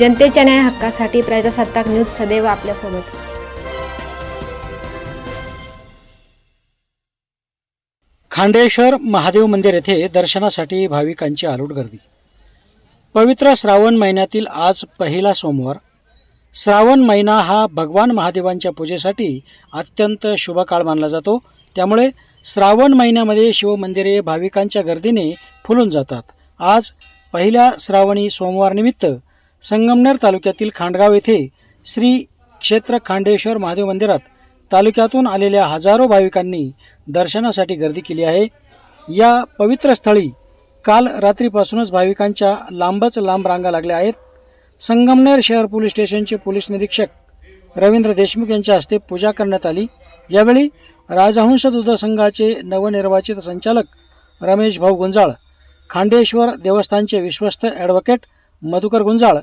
जनतेच्या न्याय हक्कासाठी प्रजासत्ताक न्यूज सदैव आपल्यासोबत. खांडेश्वर महादेव मंदिर येथे दर्शनासाठी भाविकांची आलूट गर्दी. पवित्र श्रावण महिन्यातील आज पहिला सोमवार. श्रावण महिना हा भगवान महादेवांच्या पूजेसाठी अत्यंत शुभ काळ मानला जातो. त्यामुळे श्रावण महिन्यामध्ये शिवमंदिरे भाविकांच्या गर्दीने फुलून जातात. आज पहिल्या श्रावणी सोमवारनिमित्त संगमनेर तालुक्यातील खांडगाव येथे श्री क्षेत्र खांडेश्वर महादेव मंदिरात तालुक्यातून आलेल्या हजारो भाविकांनी दर्शनासाठी गर्दी केली आहे. या पवित्र स्थळी काल रात्रीपासूनच भाविकांच्या लांबच लांब रांगा लागल्या आहेत. संगमनेर शहर पोलीस स्टेशनचे पोलीस निरीक्षक रवींद्र देशमुख यांच्या हस्ते पूजा करण्यात आली. यावेळी राजहंस दूध संघाचे नवनिर्वाचित संचालक रमेश भाऊ गुंजाळ खांडेश्वर देवस्थानचे विश्वस्त ॲडव्होकेट मधुकर गुंजाळ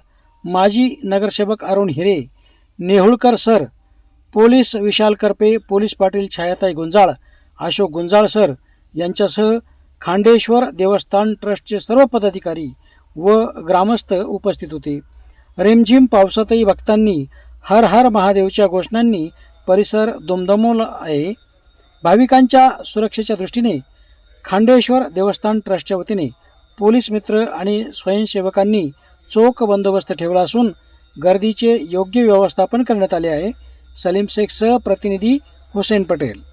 माजी नगरसेवक Arun Hire Nehulkar sir police Vishal Karpe police Patil Chhayatai Gunjal Ashok Gunjal sir यांच्यासह खांडेश्वर देवस्थान ट्रस्टचे सर्व पदाधिकारी व ग्रामस्थ उपस्थित होते. रिमझिम पावसातही भक्तांनी हर हर महादेवच्या घोषणांनी परिसर दुमदमवला आहे. भाविकांच्या सुरक्षेच्या दृष्टीने खांडेश्वर देवस्थान ट्रस्टच्या वतीने पोलीस मित्र आणि स्वयंसेवकांनी चोख बंदोबस्त ठेवला असून गर्दीचे योग्य व्यवस्थापन करण्यात आले आहे. सलीम शेखसह प्रतिनिधी हुसेन पटेल.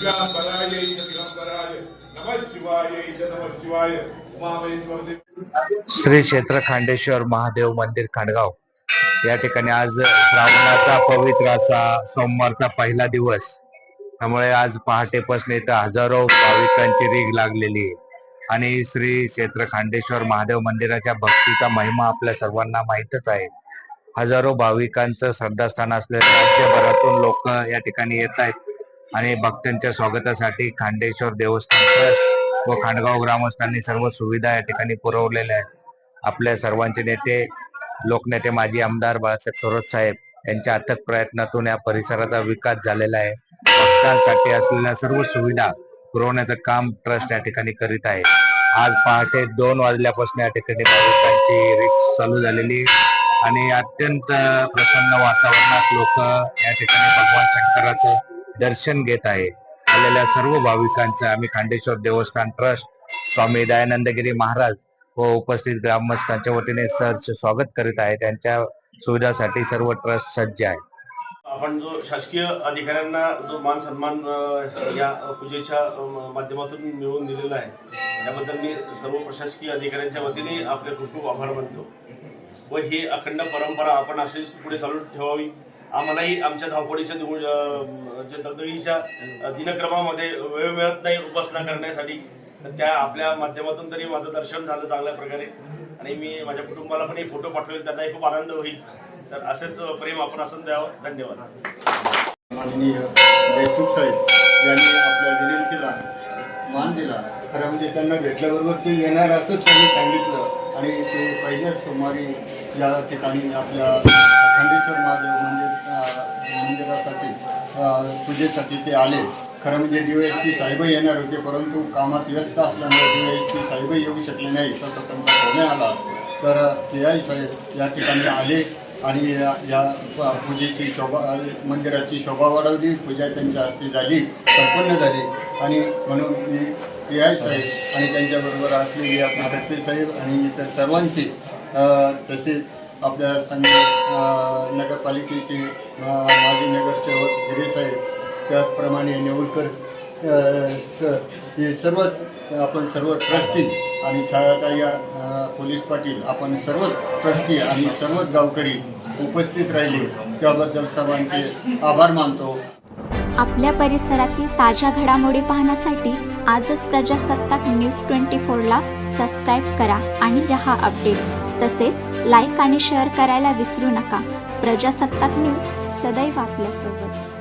दिगंबराय दिगंबराय शिवाय शिवाय श्री क्षेत्र खांडेश्वर महादेव मंदिर खांडगाव या ठिकाणी आज श्रावणाचा पवित्र असा सोमवारचा पहिला दिवस. त्यामुळे आज पहाटेपासून इथं हजारो भाविकांची रीग लागलेली आहे. आणि श्री क्षेत्र खांडेश्वर महादेव मंदिराच्या भक्तीचा महिमा आपल्या सर्वांना माहीतच आहे. हजारो भाविकांचं श्रद्धास्थान असलेलं राज्यभरातून लोक या ठिकाणी येत आहेत. आणि भक्तांच्या स्वागतासाठी खांडेश्वर देवस्थान ट्रस्ट व खांडगाव ग्रामस्थांनी सर्व सुविधा या ठिकाणी पुरवलेल्या आहेत आपल्या सर्वांचे नेते लोकनेते माजी आमदार बाळासाहेब थोरात साहेब यांच्या अथक प्रयत्नातून या परिसराचा विकास झालेला आहे भक्तांसाठी असलेल्या सर्व सुविधा पुरवण्याचं काम ट्रस्ट या ठिकाणी करीत आहे आज पहाटे दोन वाजल्यापासून या ठिकाणी भाविकांची रिक्स चालू झालेली आहे. आणि अत्यंत प्रसन्न वातावरणात लोक या ठिकाणी भगवान शंकराचं दर्शन घेत आहे. आलेल्या सर्व भाविकांचं आम्ही खांडेश्वर देवस्थान ट्रस्ट स्वामी दयानंदगिरी महाराज व उपस्थित ग्रामस्थांच्या वतीने सहर्ष स्वागत करीत आहे. त्यांच्या सुविधासाठी सर्व ट्रस्ट सज्ज आहे. आपण जो शासकीय अधिकाऱ्यांना जो मान सन्मान या पूजेच्या माध्यमातून मिळवून दिलेला आहे त्याबद्दल मी सर्व प्रशासकीय अधिकाऱ्यांच्या वतीने आपले खूप खूप आभार मानतो. व ही अखंड परंपरा आपण अशीच पुढे चालू ठेवावी. आम्हालाही आमच्या धावपळीच्या दगदगीच्या दिनक्रमामध्ये वेळ मिळत नाही उपासना करण्यासाठी. तर त्या आपल्या माध्यमातून तरी माझं दर्शन झालं चांगल्या प्रकारे. आणि मी माझ्या कुटुंबाला पण हे फोटो पाठवेल त्यांनाही खूप आनंद होईल. तर असेच प्रेम आपण असं द्यावं. धन्यवाद. माननीय देशमुख साहेब यांनी आपल्या विनंतीला मान दिला. खरं म्हणजे त्यांना भेटल्याबरोबर ते येणार असंच त्यांनी सांगितलं. आणि ते पहिल्याच सोमवारी या ठिकाणी आपल्या खंडेश्वर महादेव मंदिर मंदिरासाठी पूजेसाठी ते आले. खरं म्हणजे डी एस पी साहेबही येणार होते परंतु कामात व्यस्त असल्यामुळे डी एस पी साहेबही येऊ शकले नाही तसं त्यांचा फोन आला. तर ते आई साहेब या ठिकाणी आले आणि या या पूजेची शोभा मंदिराची शोभा वाढवली पूजा त्यांच्या हस्ते झाली संपन्न झाली. आणि म्हणून मी पी आय साहेब आणि त्यांच्याबरोबर असलेली आपले डक्के साहेब आणि इतर सर्वांचे तसेच आपल्या संघ नगरपालिकेचे माजी नगरसेवक गिरे साहेब त्याचप्रमाणे नेवलकर स हे सर्वच आपण सर्व ट्रस्टी आणि छायाताई पोलीस पाटील आपण सर्वच ट्रस्टी आणि सर्वच गावकरी उपस्थित राहिले. त्याबद्दल सर्वांचे आभार मानतो. आपल्या परिसरातील ताज्या घडामोडी पाहण्यासाठी आजच प्रजासत्ताक न्यूज ट्वेंटी फोरला सबस्क्राईब करा आणि रहा अपडेट. तसेच लाईक आणि शेअर करायला विसरू नका. प्रजासत्ताक न्यूज सदैव आपल्यासोबत.